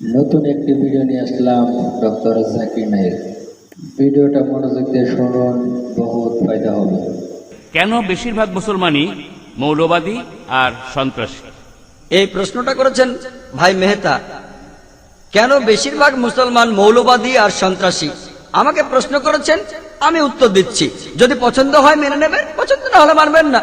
নতুন একটি ভিডিও নিয়ে আসলাম ডক্টর জাকির নাইক ভিডিওটা মনোযোগ দিয়ে শুনুন বহুত ফায়দা হবে। কেন বেশিরভাগ মুসলমানই মৌলবাদী আর সন্ত্রাসী? এই প্রশ্নটা করেছেন ভাই মেহতা। কেন বেশিরভাগ মুসলমান মৌলবাদী আর সন্ত্রাসী? আমাকে প্রশ্ন করেছেন আমি উত্তর দিচ্ছি। যদি পছন্দ হয় মেনে নেবেন পছন্দ না হলে মানবেন না।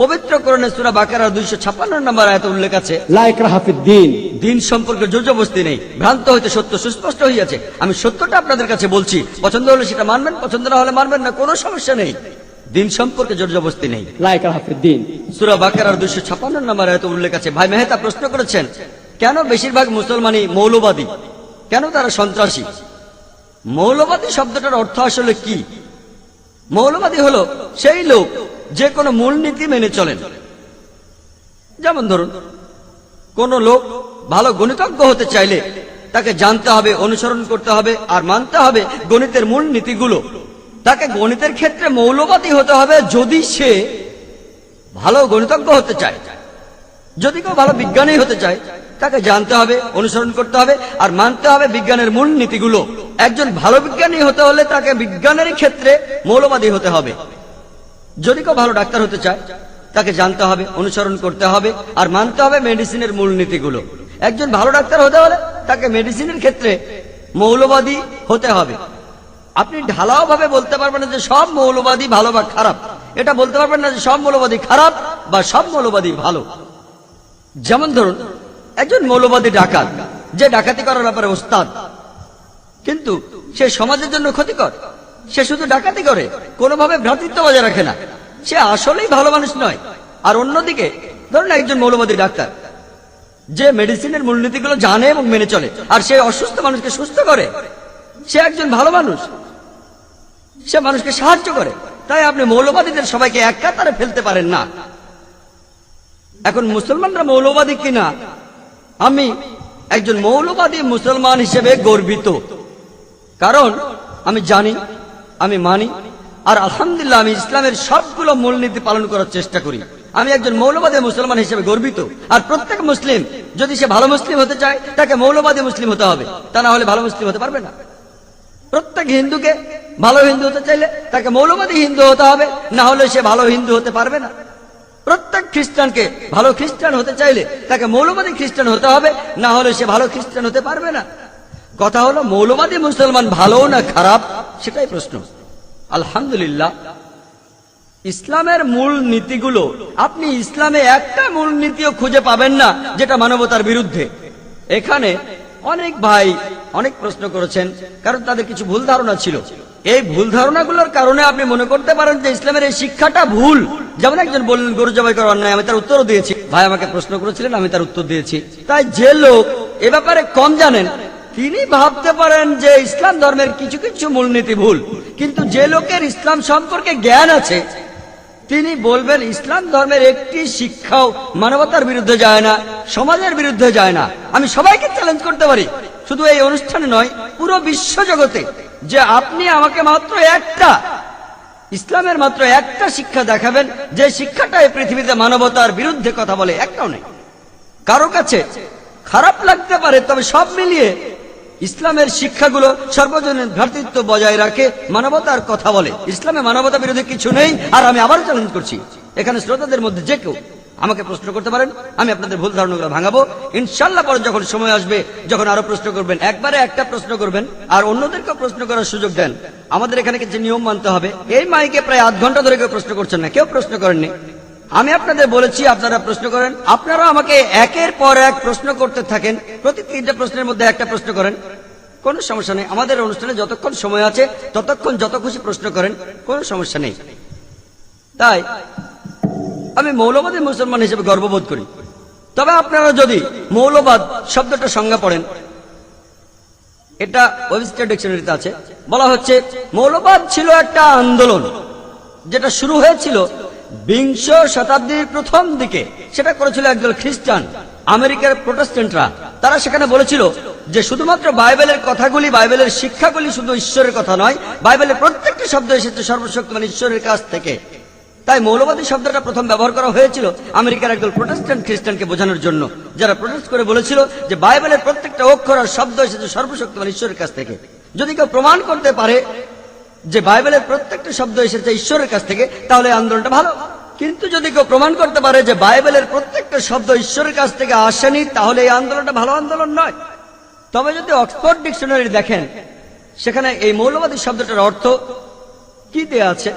পবিত্র করণে সুরা বাকারা দুইশো ছাপ্পান্ন নম্বর আয়ত উল্লেখ আছে লাইক রাহাফিদ্দিন। দিন সম্পর্কে জোজবস্তি নেই। ভ্রান্ত হইতে সত্য সুস্পষ্ট হইয়াছে। আমি সত্যটা আপনাদের কাছে বলছি। পছন্দ হলে সেটা মানবেন পছন্দ না হলে মানবেন না কোনো সমস্যা নেই। দিন সম্পর্কে জোরজবস্তি নেই। লাইক রাহাফিদ্দিন সুরা বাকার দুইশো ছাপ্পান্ন নম্বর আয়ত উল্লেখ আছে ভাই মেহতা প্রশ্ন করেছেন কেন বেশিরভাগ মুসলমানই মৌলবাদী? কেন তারা সন্ত্রাসী? মৌলবাদী শব্দটার অর্থ আসলে কি? মৌলবাদী হলো সেই লোক যে কোনো মূলনীতি মেনে চলেন। যেমন ধরুন কোন লোক ভালো গণিতজ্ঞ হতে চাইলে তাকে জানতে হবে, অনুসরণ করতে হবে আর মানতে হবে গণিতের মূল নীতিগুলো। তাকে গণিতের ক্ষেত্রে মৌলবাদী হতে হবে যদি সে ভালো গণিতজ্ঞ হতে চায়। যদি কেউ ভালো বিজ্ঞানী হতে চায়, তাকে জানতে হবে, অনুসরণ করতে হবে আর মানতে হবে বিজ্ঞানের মূল নীতিগুলো। একজন ভালো বিজ্ঞানী হতে হলে তাকে বিজ্ঞানের ক্ষেত্রে মৌলবাদী হতে হবে। যদি কেউ ভালো ডাক্তার হতে চায়, তাকে জানতে হবে, অনুসরণ করতে হবে আর মানতে হবে মেডিসিনের মূল নীতিগুলো। একজন ভালো ডাক্তার হতে হলে তাকে মেডিসিনের ক্ষেত্রে মৌলবাদী হতে হবে। আপনি ঢালাও ভাবে বলতে পারবেন না যে সব মৌলবাদী ভালো বা খারাপ। এটা বলতে পারবেন না যে সব মৌলবাদী খারাপ বা সব মৌলবাদী ভালো। যেমন ধরুন, একজন মৌলবাদী ডাকাত, যে ডাকাতি করার ব্যাপারে ওস্তাদ, কিন্তু সে সমাজের জন্য ক্ষতিকর। সে শুধু ডাকাতি করে, কোনোভাবে ভ্রাতৃত্ব বজায় রাখে না। সে আসলেই ভালো মানুষ নয়। আর অন্যদিকে, ধরুন একজন মৌলবাদী ডাক্তার যে মেডিসিনের মূলনীতিগুলো জানে এবং মেনে চলে। আর সে অসুস্থ মানুষকে সুস্থ করে। সে একজন ভালো মানুষ। সে মানুষকে সাহায্য করে। তাই আপনি মৌলবাদীদের সবাইকে এক কাতারে ফেলতে পারেন না। এখন মুসলমানরা মৌলবাদী কিনা? আমি একজন মৌলবাদী মুসলমান হিসেবে গর্বিত। কারণ আমি জানি, আমি মানি, আর আলহামদুলিল্লাহ আমি ইসলামের সবগুলো মূলনীতি পালন করার চেষ্টা করি। আমি একজন মৌলবাদী মুসলমান হিসেবে গর্বিত। আর প্রত্যেক মুসলিম যদি সে ভালো মুসলিম হতে চায়, তাকে মৌলবাদী মুসলিম হতে হবে। তা না হলে ভালো মুসলিম হতে পারবে না। প্রত্যেক হিন্দুকে ভালো হিন্দু হতে চাইলে তাকে মৌলবাদী হিন্দু হতে হবে, না হলে সে ভালো হিন্দু হতে পারবে না। প্রত্যেক খ্রিস্টানকে ভালো খ্রিস্টান হতে চাইলে তাকে মৌলবাদী খ্রিস্টান হতে হবে, না হলে সে ভালো খ্রিস্টান হতে পারবে না। কথা হলো, মৌলবাদী মুসলমান ভালো না খারাপ? সেটাই প্রশ্ন। আলহামদুলিল্লাহ ইসলামের মূল নীতিগুলো, আপনি ইসলামে একটা মূল নীতিও খুঁজে পাবেন না, যেটা মানবতার বিরুদ্ধে। এখানে অনেক ভাই অনেক প্রশ্ন করেছেন, কারণ তাদের কিছু ভুল ধারণা ছিল। এই ভুল ধারণাগুলোর কারণে আপনি মনে করতে পারেন যে ইসলামের এই শিক্ষাটা ভুল। যেমন একজন বললেন, গরু জবাই করা অন্যায়, আমি তার উত্তরও দিয়েছি। ভাই আমাকে প্রশ্ন করেছিলেন, আমি তার উত্তর দিয়েছি। তাই যে লোক এ ব্যাপারে কম জানেন, তিনি ভাবতে পারেন যে ইসলাম ধর্মের কিছু কিছু মূলনীতি ভুল। কিন্তু যে লোকের ইসলাম সম্পর্কে জ্ঞান আছে তিনি বলবেন, ইসলাম ধর্মের একটি শিক্ষাও মানবতার বিরুদ্ধে যায় না, সমাজের বিরুদ্ধে যায় না। আমি সবাইকে চ্যালেঞ্জ করতে পারি। শুধু এই অনুষ্ঠানে নয়, পুরো বিশ্ব জগতে যে আপনি আমাকে মাত্র একটা, ইসলামের মাত্র একটা শিক্ষা দেখাবেন, যে শিক্ষাটা এই পৃথিবীতে মানবতার বিরুদ্ধে কথা বলে, একটাও নেই। কারও কাছে খারাপ লাগতে পারে, তবে সব মিলিয়ে ইসলামের শিক্ষাগুলো সর্বজনীন ভ্রাতৃত্ব বজায় রাখে, মানবতার কথা বলে। ইসলামে মানবতা বিরোধী কিছু নেই, আর আমি আবার চ্যালেঞ্জ করছি। এখানে শ্রোতাদের মধ্যে যে কেউ আমাকে প্রশ্ন করতে পারেন, আমি আপনাদের ভুল ধারণাগুলো ভাঙাবো। ইনশাল্লাহ পরে যখন সময় আসবে, যখন আরও প্রশ্ন করবেন, একবারে একটা প্রশ্ন করবেন, আর অন্যদেরকে প্রশ্ন করার সুযোগ দেন। আমাদের এখানে কিছু নিয়ম মানতে হবে। এই মাইকে প্রায় আধ ঘণ্টা ধরে কেউ প্রশ্ন করছেন না, কেউ প্রশ্ন করেননি। আমি আপনাদের বলেছি, আপনারা প্রশ্ন করেন। আপনারা আমাকে একের পর এক প্রশ্ন করতে থাকেন। প্রতি তিনটা প্রশ্নের মধ্যে একটা প্রশ্ন করেন। কোনো সমস্যা নেই। আমাদের অনুষ্ঠানে যতক্ষণ সময় আছে, ততক্ষণ যত খুশি প্রশ্ন করেন। কোনো সমস্যা নেই। তাই আমি মৌলবাদী মুসলমান হিসেবে গর্ববোধ করি। তবে আপনারা যদি মৌলবাদ শব্দটা সংজ্ঞা পড়েন, এটা ডিকশনারিতে আছে। বলা হচ্ছে, মৌলবাদ ছিল একটা আন্দোলন, যেটা শুরু হয়েছিল বিংশ শতাব্দীর প্রথম দিকে সেটা করেছিল একদল খ্রিস্টান, আমেরিকার প্রোটেস্ট্যান্টরা। তারা সেখানে বলেছিল যে শুধুমাত্র বাইবেলের কথাগুলি, বাইবেলের শিক্ষাগুলি শুধু ঈশ্বরের কথা নয়, বাইবেলের প্রত্যেকটি শব্দ এসেছে সর্বশক্তিমান ঈশ্বরের কাছ থেকে। তাই মৌলবাদী শব্দটা প্রথম ব্যবহার করা হয়েছিল আমেরিকার একদল প্রোটেস্ট্যান্ট খ্রিস্টানকে বোঝানোর জন্য, যারা প্রোটেস্ট করে বলেছিল যে বাইবেলের প্রত্যেকটা অক্ষর আর শব্দ এসেছে সর্বশক্তিমান ঈশ্বরের কাছ থেকে। যদি কেউ প্রমাণ করতে পারে যে বাইবেলের প্রত্যেকটা শব্দ এসেছে ঈশ্বরের কাছ থেকে, তাহলে আন্দোলনটা ভালো। কিন্তু যদি কেউ প্রমাণ করতে পারে যে বাইবেলের প্রত্যেকটা শব্দ ঈশ্বরের কাছ থেকে আসেনি, তাহলে এই আন্দোলনটা ভালো আন্দোলন নয়। তবে যদি অক্সফোর্ড ডিকশনারি দেখেন, সেখানে এই মৌলবাদী শব্দটার অর্থ কি দেয়া আছে?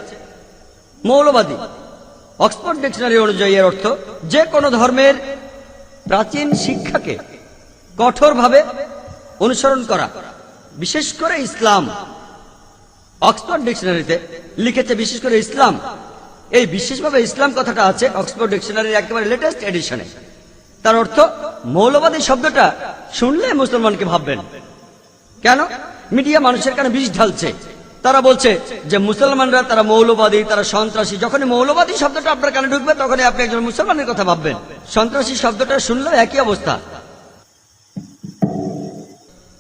মৌলবাদী। অক্সফোর্ড ডিকশনারি অনুযায়ী এর অর্থ, যে কোনো ধর্মের প্রাচীন শিক্ষাকে কঠোরভাবে অনুসরণ করা। বিশেষ করে ইসলাম অক্সফোর্ড ডিকশনারিতে লিখেছে বিশেষ করে ইসলাম। এই বিশেষভাবে ইসলাম কথাটা আছে অক্সফোর্ড ডিকশনারির একেবারে লেটেস্ট এডিশনে তার অর্থ, মৌলবাদী শব্দটা শুনলে মুসলমানকে ভাববেন? কেন? মিডিয়া মানুষের কানে বিষ ঢালছে। তারা বলছে যে মুসলমানরা, তারা মৌলবাদী, তারা সন্ত্রাসী। যখনই মৌলবাদী শব্দটা আপনার কানে ঢুকবে, তখনই আপনি একজন মুসলমানের কথা ভাববেন। সন্ত্রাসী শব্দটা শুনলেও একই অবস্থা।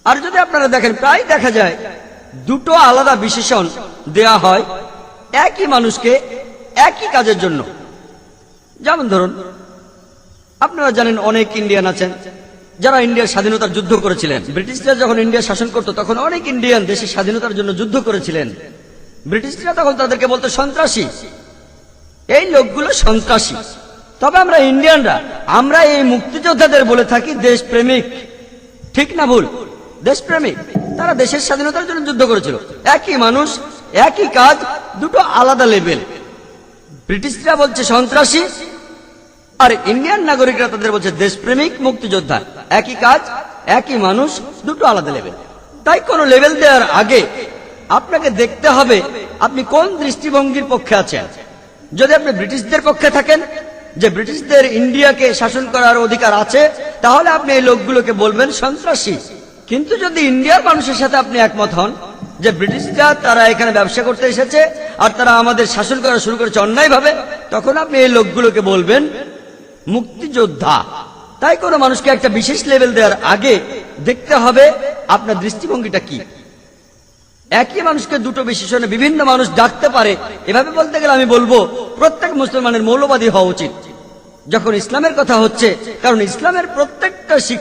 আর যদি আপনারা দেখেন, প্রায় দেখা যায় দুটো আলাদা বিশেষণ দেয়া হয় একই মানুষকে একই কাজের জন্য। যেমন ধরুন, আপনারা জানেন অনেক ইন্ডিয়ান আছেন, যারা ইন্ডিয়ার স্বাধীনতার যুদ্ধ করেছিলেন। ব্রিটিশরা যখন ইন্ডিয়া শাসন করত, তখন অনেক ইন্ডিয়ান দেশের স্বাধীনতার জন্য যুদ্ধ করেছিলেন। ব্রিটিশরা তখন তাদেরকে বলতো সন্ত্রাসী। এই লোকগুলো সন্ত্রাসী। তবে আমরা ইন্ডিয়ানরা, আমরা এই মুক্তিযোদ্ধাদের বলে থাকি দেশপ্রেমিক। ঠিক না ভুল? দেশপ্রেমিক। তারা দেশের স্বাধীনতার জন্য যুদ্ধ করেছিল। একই মানুষ, একই কাজ, দুটো আলাদা লেভেল। ব্রিটিশরা বলছে সন্ত্রাসী, আর ইন্ডিয়ান নাগরিকরা তাদের বলছে দেশপ্রেমিক মুক্তিযোদ্ধা। একই কাজ, একই মানুষ, দুটো আলাদা লেভেল। তাই কোন লেভেল দেওয়ার আগে আপনাকে দেখতে হবে আপনি কোন দৃষ্টিভঙ্গির পক্ষে আছেন। যদি আপনি ব্রিটিশদের পক্ষে থাকেন, যে ব্রিটিশদের ইন্ডিয়াকে শাসন করার অধিকার আছে, তাহলে আপনি এই লোকগুলোকে বলবেন সন্ত্রাসী। কিন্তু যদি ইন্ডিয়ার মানুষের সাথে আপনি একমত হন যে ব্রিটিশরা তারা এখানে ব্যবসা করতে এসেছে আর তারা আমাদের শাসন করা শুরু করেছে অন্যায়ভাবে, তখন আপনি এই লোকগুলোকে বলবেন, মুক্তিযোদ্ধা। তাই কোনো মানুষকে একটা বিশেষ লেভেল দেওয়ার আগে দেখতে হবে আপনার দৃষ্টিভঙ্গিটা কি। একই মানুষকে দুটো বিশেষণে বিভিন্ন মানুষ ডাকতে পারে। এভাবে বলতে গেলে আমি বলব, প্রত্যেক মুসলমানের মৌলবাদী হওয়া উচিত। যখন ইসলামের কথা হচ্ছে, কারণ ইসলামের প্রত্যেকটা